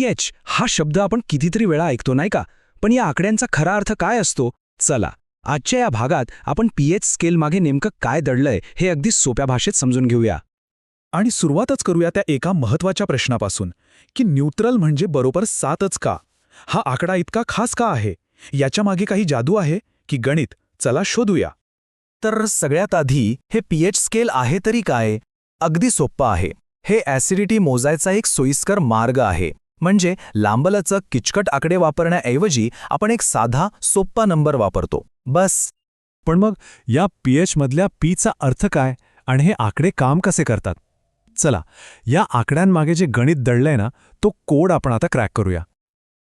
PH हा शब्द आपण कितीतरी वेळा ऐकतो नाही का? पण या आकड्यांचा खरा अर्थ काय असतो? चला आजच्या या भागात आपण पीएच स्केल मागे नेमकं काय दडलंय हे अगदी सोप्या भाषेत समजून घेऊया. आणि सुरुवातच करूया त्या एका महत्त्वाच्या प्रश्नापासून की न्यूट्रल म्हणजे बरोबर सातच का? हा आकडा इतका खास का आहे? याच्या मागे काही जादू आहे? की गणित? चला शोधूया. तर सगळ्यात आधी हे पीएच स्केल आहे तरी काय? अगदी सोप्पं आहे. हे ॲसिडिटी मोजायचा एक सोयीस्कर मार्ग आहे. म्हणजे लांबलचक किचकट आकडे वापरण्याऐवजी आपण एक साधा सोप्पा नंबर वापरतो. बस. पण मग या पीएच मधल्या पीचा अर्थ काय आणि हे आकडे काम कसे करतात? चला या आकड्यांमागे जे गणित दडलंय ना तो कोड आपण आता क्रॅक करूया.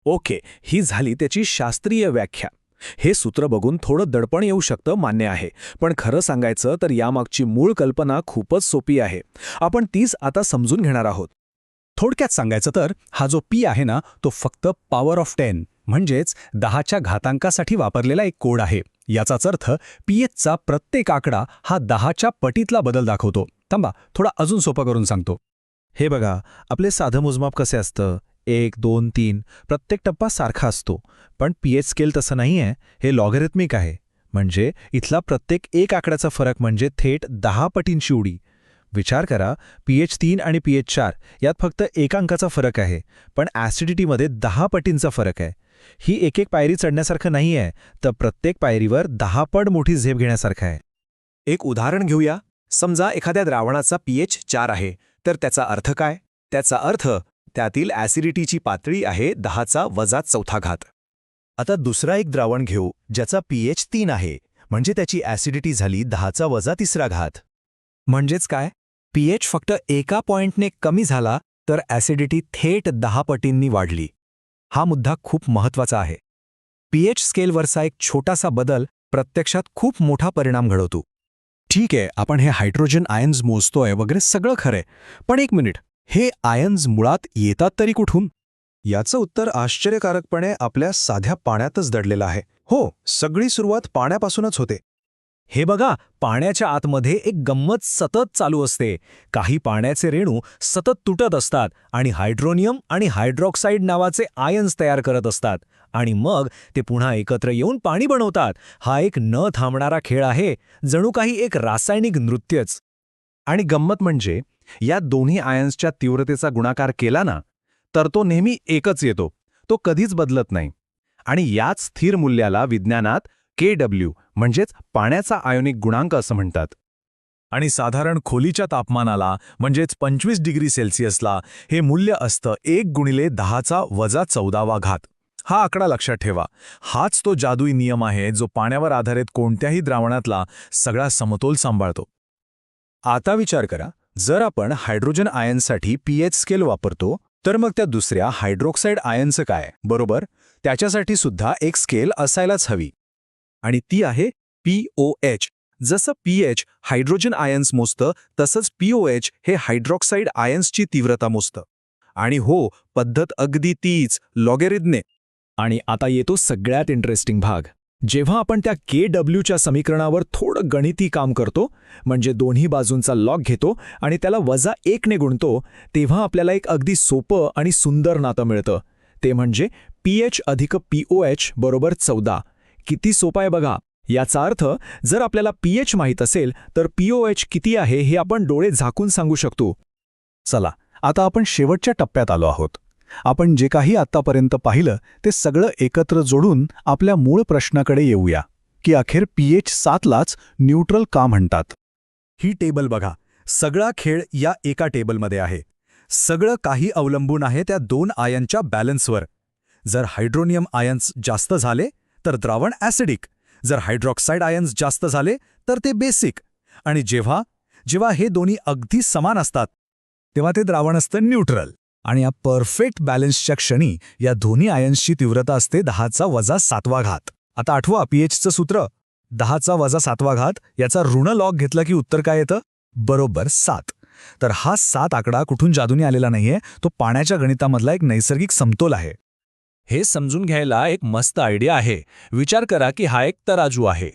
ओके ही झाली त्याची शास्त्रीय व्याख्या. हे सूत्र बघून थोडं दडपण येऊ शकतं मान्य आहे. पण खरं सांगायचं तर यामागची मूळ कल्पना खूपच सोपी आहे. आपण तीच आता समजून घेणार आहोत. थोडक्यात सांगायचं तर हा जो पी आहे ना तो फक्त पॉवर ऑफ टेन म्हणजेच दहाच्या घातांकासाठी वापरलेला एक कोड आहे. याचाच अर्थ पीएचचा प्रत्येक आकडा हा दहाच्या पटीतला बदल दाखवतो. थांबा थोडा अजून सोपं करून सांगतो. हे बघा आपले साधं मोजमाप कसे असतं? एक दोन तीन प्रत्येक टप्पा सारखा असतो. पण पीएच स्केल तसं नाही आहे हे लॉगरिथमिक आहे. म्हणजे इथला प्रत्येक एक आकड्याचा फरक म्हणजे थेट दहा पटींची उडी. विचार करा पीएच तीन आणि पीएच चार यात फक्त एका अंकाचा फरक आहे पण ॲसिडिटीमध्ये दहा पटींचा फरक आहे. ही एक एक पायरी चढण्यासारखं नाही आहे तर प्रत्येक पायरीवर दहा पट मोठी झेप घेण्यासारखं आहे. एक उदाहरण घेऊया. समजा एखाद्या द्रावणाचा पीएच चार आहे तर त्याचा अर्थ काय? त्याचा अर्थ त्यातील ॲसिडिटीची पातळी आहे दहाचा वजा चौथा घात. आता दुसरा एक द्रावण घेऊ ज्याचा पीएच तीन आहे म्हणजे त्याची ॲसिडिटी झाली दहाचा वजा तिसरा घात. म्हणजेच काय? पीएच फक्त एका पॉइंटने कमी झाला तर ॲसिडिटी थेट दहा पटींनी वाढली. हा मुद्दा खूप महत्त्वाचा आहे. पीएच स्केलवरचा एक छोटासा बदल प्रत्यक्षात खूप मोठा परिणाम घडवतो. ठीक आहे आपण हे हायड्रोजन आयन्स मोजतोय वगैरे सगळं खरंय पण एक मिनिट हे आयन्स मुळात येतात तरी कुठून? याचं उत्तर आश्चर्यकारकपणे आपल्या साध्या पाण्यातच दडलेलं आहे. हो सगळी सुरुवात पाण्यापासूनच होते. हे बघा पाण्याच्या आतमध्ये एक गंमत सतत चालू असते. काही पाण्याचे रेणू सतत तुटत असतात आणि हायड्रोनियम आणि हायड्रॉक्साईड नावाचे आयन्स तयार करत असतात. आणि मग ते पुन्हा एकत्र येऊन पाणी बनवतात. हा एक न थांबणारा खेळ आहे जणू काही एक रासायनिक नृत्यच. आणि गंमत म्हणजे या दोन्ही आयन्सच्या तीव्रतेचा गुणाकार केला ना तर तो नेहमी एकच येतो. तो कधीच बदलत नाही. आणि याच स्थिर मूल्याला विज्ञानात के डब्ल्यू म्हणजेच पाण्याचा आयोनिक गुणांक असं म्हणतात. आणि साधारण खोलीच्या तापमानाला म्हणजेच पंचवीस डिग्री सेल्सिअसला हे मूल्य असतं एक गुणिले दहाचा वजा चौदावा घात. हा आकडा लक्षात ठेवा. हाच तो जादुई नियम आहे जो पाण्यावर आधारित कोणत्याही द्रावणातला सगळा समतोल सांभाळतो. आता विचार करा जर आपण हायड्रोजन आयनसाठी पीएच स्केल वापरतो तर मग त्या दुसऱ्या हायड्रोक्साईड आयनचं काय बरोबर? त्याच्यासाठी सुद्धा एक स्केल असायलाच हवी. आणि ती आहे पीओएच जसं पीएच हायड्रोजन आयन्स मोजतं तसंच पीओएच हे हायड्रॉक्साईड आयन्सची तीव्रता मोजतं. आणि हो पद्धत अगदी तीच लॉगेरिदने. आणि आता येतो सगळ्यात इंटरेस्टिंग भाग. जेव्हा आपण त्या के डब्ल्यूच्या समीकरणावर थोडं गणिती काम करतो म्हणजे दोन्ही बाजूंचा लॉग घेतो आणि त्याला वजा एकने गुणतो तेव्हा आपल्याला एक अगदी सोपं आणि सुंदर नातं मिळतं. ते म्हणजे पीएच अधिक पीओएच बरोबर चौदा. किती सोपा आहे बघा. याचा अर्थ जर आपल्याला पीएच माहीत असेल तर पीओएच किती आहे हे आपण डोळे झाकून सांगू शकतो. चला आता आपण शेवटच्या टप्प्यात आलो आहोत. आपण जे काही आत्तापर्यंत पाहिलं ते सगळं एकत्र जोडून आपल्या मूळ प्रश्नाकडे येऊया की अखेर पीएच सातलाच न्यूट्रल का म्हणतात? ही टेबल बघा. सगळा खेळ या एका टेबलमध्ये आहे. सगळं काही अवलंबून आहे त्या दोन आयनच्या बॅलन्सवर. जर हायड्रोनियम आयन्स जास्त झाले तर द्रावण ॲसिडिक. जर हायड्रॉक्साईड आयन्स जास्त झाले तर ते बेसिक. आणि जेव्हा जेव्हा हे दोन्ही अगदी समान असतात तेव्हा ते द्रावण असतं न्यूट्रल. आणि या परफेक्ट बॅलन्सच्या क्षणी या दोन्ही आयन्सची तीव्रता असते दहाचा वजा सातवा घात. आता आठवा पीएचचं सूत्र. दहाचा वजा सातवा घात याचा ऋण लॉग घेतला की उत्तर काय येतं? बरोबर सात. तर हा सात आकडा कुठून जादूने आलेला नाहीये तो पाण्याच्या गणितामधला एक नैसर्गिक समतोल आहे. हे समजून घ्यायला एक मस्त आयडिया आहे. विचार करा की हा एक तराजू आहे.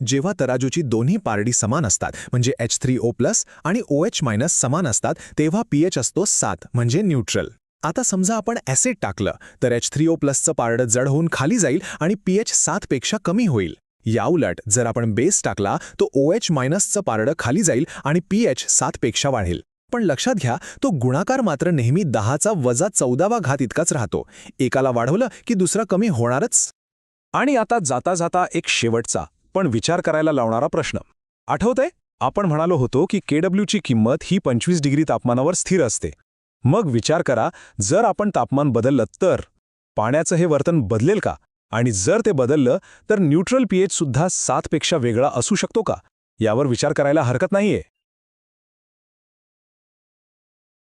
जेव्हा तराजूची दोन्ही पारडी समान असतात म्हणजे एच थ्री ओ प्लस आणि ओ एच मायनस समान असतात तेव्हा पीएच असतो सात म्हणजे न्यूट्रल आता समजा आपण ॲसिड टाकलं तर एच थ्री ओ प्लसचं पारडं जड होऊन खाली जाईल आणि पीएच सातपेक्षा कमी होईल. याउलट जर आपण बेस टाकला तो ओ एच मायनसचं पारडं खाली जाईल आणि पीएच सातपेक्षा वाढेल. पण लक्षात घ्या तो गुणाकार मात्र नेहमी दहाचा वजा चौदावा घात इतकाच राहतो. एकाला वाढवलं की दुसरा कमी होणारच. आणि आता जाता जाता एक शेवटचा पण विचार करायला लावणारा प्रश्न. आठवतंय? आपण म्हणालो होतो की केडब्ल्यूची किंमत ही पंचवीस डिग्री तापमानावर स्थिर असते. मग विचार करा जर आपण तापमान बदललं तर. पाण्याचं हे वर्तन बदलेल का? आणि जर ते बदललं तर न्यूट्रल पीएच सुद्धा सातपेक्षा वेगळा असू शकतो का? यावर विचार करायला हरकत नाहीये.